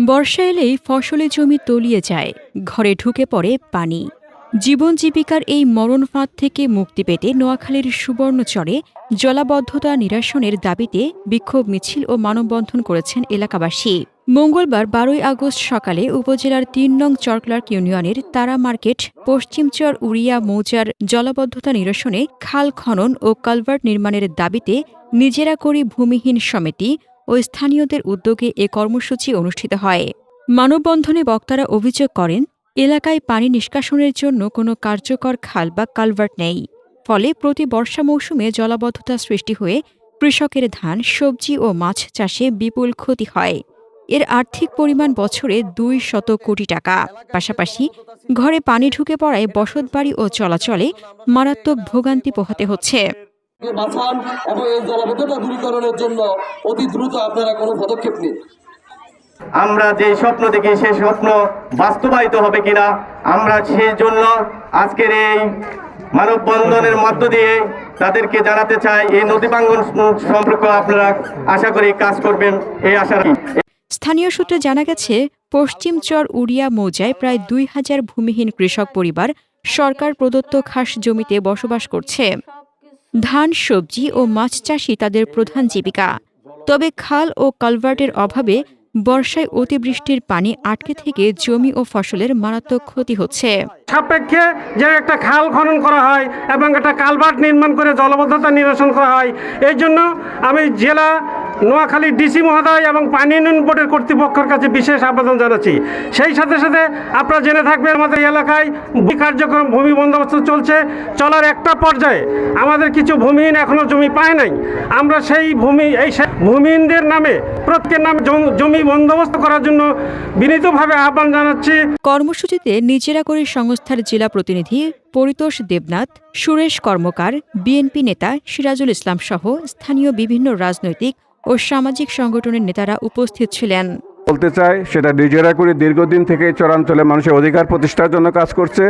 বর্ষা এলেই ফসলি জমি তলিয়ে যায়, ঘরে ঢুকে পড়ে পানি। জীবন জীবিকার এই মরণ ফাঁদ থেকে মুক্তি পেতে নোয়াখালীর সুবর্ণচরে জলাবদ্ধতা নিরসনের দাবিতে বিক্ষোভ মিছিল ও মানববন্ধন করেছেন এলাকাবাসী। মঙ্গলবার বারোই আগস্ট সকালে উপজেলার তিন নং চরক্লার্ক ইউনিয়নের তারা মার্কেট পশ্চিমচর উড়িয়া মৌজার জলাবদ্ধতা নিরসনে খাল খনন ও কালভার্ট নির্মাণের দাবিতে নিজেরা করি ভূমিহীন সমিতি ও স্থানীয়দের উদ্যোগে এ কর্মসূচি অনুষ্ঠিত হয়। মানববন্ধনে বক্তারা অভিযোগ করেন, এলাকায় পানি নিষ্কাশনের জন্য কোনো কার্যকর খাল বা কালভার্ট নেই। ফলে প্রতি বর্ষা মৌসুমে জলাবদ্ধতা সৃষ্টি হয়ে কৃষকের ধান, সবজি ও মাছ চাষে বিপুল ক্ষতি হয়। এর আর্থিক পরিমাণ বছরে দুই শত কোটি টাকা। পাশাপাশি ঘরে পানি ঢুকে পড়ায় বসতবাড়ি ও চলাচলে মারাত্মক ভোগান্তি পোহাতে হচ্ছে। বাঁচান এবং এই জলাবদ্ধতা দূরীকরণের জন্য অতি দ্রুত আপনারা কোনো পদক্ষেপ নিন। আমরা যে স্বপ্ন দেখি সেই স্বপ্ন বাস্তবায়িত হবে কিনা আমরা সেই জন্য আজকের এই মানববন্ধনের মধ্য দিয়ে তাদেরকে জানাতে চাই এই নদী ভাঙ্গন সম্পর্কে আপনারা আশা করি কাজ করবেন এই আশা স্থানীয় সূত্রে জানা গেছে পশ্চিম চর উড়িয়া মৌজায় প্রায় দুই হাজার ভূমিহীন কৃষক পরিবার সরকার প্রদত্ত খাস জমিতে বসবাস করছে। ধান, সবজি ও মাছ চাষই তাদের প্রধান জীবিকা। তবে খাল ও কালভার্টের অভাবে বর্ষায় অতিবৃষ্টির পানি আটকে থেকে জমি ও ফসলের মারাত্মক ক্ষতি হচ্ছে। সাপেক্ষে যে একটা খাল খনন করা হয় এবং একটা কালভার্ট নির্মাণ করে জলবদ্ধতা নিরসন করা হয়, এই জন্য আমি জেলা নোয়াখালী ডিসি মহোদয় এবং পানি উন্নয়ন বোর্ডের কর্তৃপক্ষের কাছে বিশেষ আবেদন জানাচ্ছি। সেই সাথে সাথে আপনারা জেনে থাকবেন, আমাদের এলাকায় কার্যক্রম, ভূমি বন্দোবস্ত চলছে। চলার একটা পর্যায়ে আমাদের কিছু ভূমিহীন এখনও জমি পায় নাই। আমরা সেই ভূমি, এই ভূমিহীনদের নামে, প্রত্যেকের নামে জমি বন্দোবস্ত করার জন্য বিনীতভাবে আহ্বান জানাচ্ছি। কর্মসূচিতে নিজেরা করে সংস্থার জেলা প্রতিনিধি পরিতোষ দেবনাথ, সুরেশ কর্মকার, বিএনপি নেতা সিরাজুল ইসলাম সহ স্থানীয় বিভিন্ন রাজনৈতিক ও সামাজিক সংগঠনের নেতারা উপস্থিত ছিলেন। বলতে চাই সেটা নিজেরা করে দীর্ঘদিন থেকে চরাঞ্চলে মানুষের অধিকার প্রতিষ্ঠার জন্য কাজ করছে।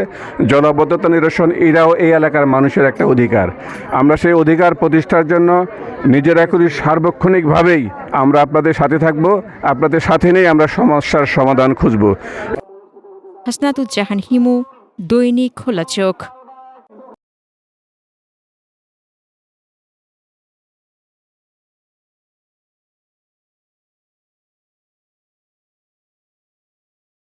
জলাবদ্ধতা নিরসন এরাও এই এলাকার মানুষের একটা অধিকার। আমরা সেই অধিকার প্রতিষ্ঠার জন্য নিজেরা করি সার্বক্ষণিকভাবেই আমরা আপনাদের সাথে থাকব আপনাদের সাথে নিয়ে আমরা সমস্যার সমাধান খুঁজব। হাসনাতুজ্জাহান হিমু দৈনিক খোলা চোখ।